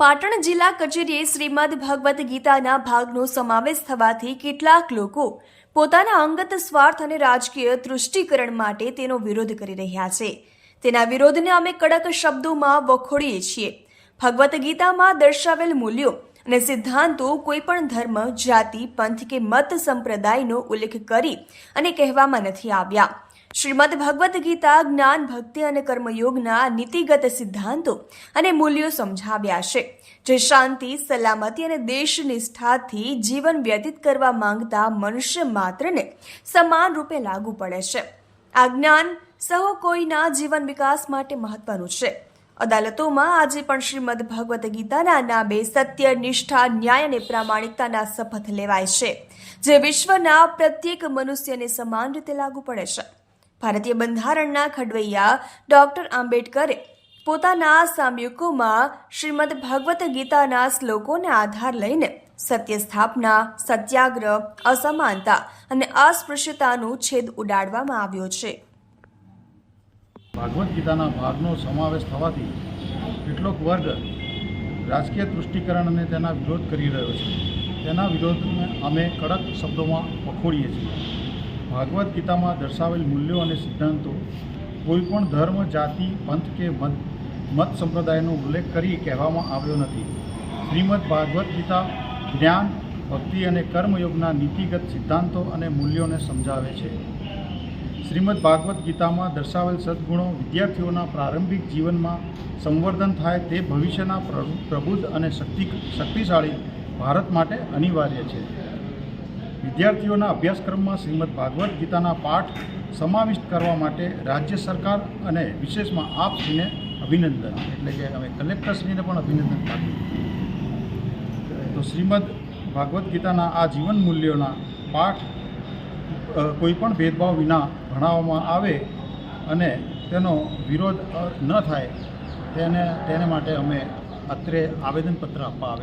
પાટણ જિલ્લા કચેરીએ શ્રીમદ ભગવદ્ ગીતાના ભાગનો સમાવેશ થવાથી કેટલાક લોકો પોતાના અંગત સ્વાર્થ અને રાજકીય તૃષ્ટિકરણ માટે તેનો વિરોધ કરી રહ્યા છે. તેના વિરોધને અમે કડક શબ્દોમાં વખોડીએ છીએ. ભગવદ્ ગીતામાં દર્શાવેલ મૂલ્યો અને સિદ્ધાંતો કોઈપણ ધર્મ, જાતિ, પંથ કે મત સંપ્રદાયનો ઉલ્લેખ કરી અને કહેવામાં નથી આવ્યા. શ્રીમદ ભગવદ્ ગીતા, જ્ઞાન, ભક્તિ અને કર્મયોગના નીતિગત સિદ્ધાંતો અને મૂલ્યો સમજાવ્યા છે, જે શાંતિ, સલામતી અને દેશ નિષ્ઠાથી જીવન વ્યતીત કરવા માંગતા મનુષ્ય માત્રને સમાન રૂપે લાગુ પડે છે. આ જ્ઞાન સહો કોઈના જીવન વિકાસ માટે મહત્વનું છે. અદાલતોમાં આજે પણ શ્રીમદ ભગવદ્ ગીતાના નામે સત્ય, નિષ્ઠા, ન્યાય અને પ્રામાણિકતાના શપથ લેવાય છે, જે વિશ્વના પ્રત્યેક મનુષ્યને સમાન રીતે લાગુ પડે છે. ભારતીય બંધારણના ખડવૈયા ડોક્ટર આંબેડકરે પોતાના સામયિકોમાં શ્રીમદ ભગવદ્ ગીતાના શ્લોકોને આધાર લઈને સત્ય સ્થાપના સત્યાગ્રહ, અસમાનતા અને અસ્પૃશ્યતાનું છેદ ઉડાડવામાં આવ્યો છે. ભાગવદ્ ગીતાના ભાગનો સમાવેશ થવાથી કેટલોક વર્ગ રાજકીય તૃષ્ટિકરણ અને તેના વિરોધ કરી રહ્યો છે. તેના વિરોધને અમે કડક શબ્દોમાં વખોડીએ છીએ. ભાગવદ્ ગીતામાં દર્શાવેલ મૂલ્યો અને સિદ્ધાંતો, કોઈપણ ધર્મ, જાતિ, પંથ કે મત મત સંપ્રદાયનો ઉલ્લેખ કરી કહેવામાં આવ્યો નથી. શ્રીમદ ભાગવદ્ ગીતા જ્ઞાન, ભક્તિ અને કર્મયોગના નીતિગત સિદ્ધાંતો અને મૂલ્યોને સમજાવે છે. શ્રીમદ ભાગવદ્ ગીતામાં દર્શાવેલ સદ્ગુણો વિદ્યાર્થીઓના પ્રારંભિક જીવનમાં સંવર્ધન થાય તે ભવિષ્યના પ્ર- પ્રબુદ્ધ અને શક્તિ, શક્તિશાળી ભારત માટે અનિવાર્ય છે. વિદ્યાર્થીઓના અભ્યાસક્રમમાં શ્રીમદ ભાગવદ્ ગીતાના પાઠ સમાવિષ્ટ કરવા માટે રાજ્ય સરકાર અને વિશેષમાં આપશ્રીને અભિનંદન. એટલે કે અમે કલેક્ટરશ્રીને પણ અભિનંદન પાઠવીએ. તો શ્રીમદ ભાગવદ્ ગીતાના આ જીવન મૂલ્યોના પાઠ કોઈપણ ભેદભાવ વિના ભણાવવામાં આવે અને તેનો વિરોધ ન થાય, તેને તેને માટે અમે અત્રે આવેદનપત્ર આપવા આવે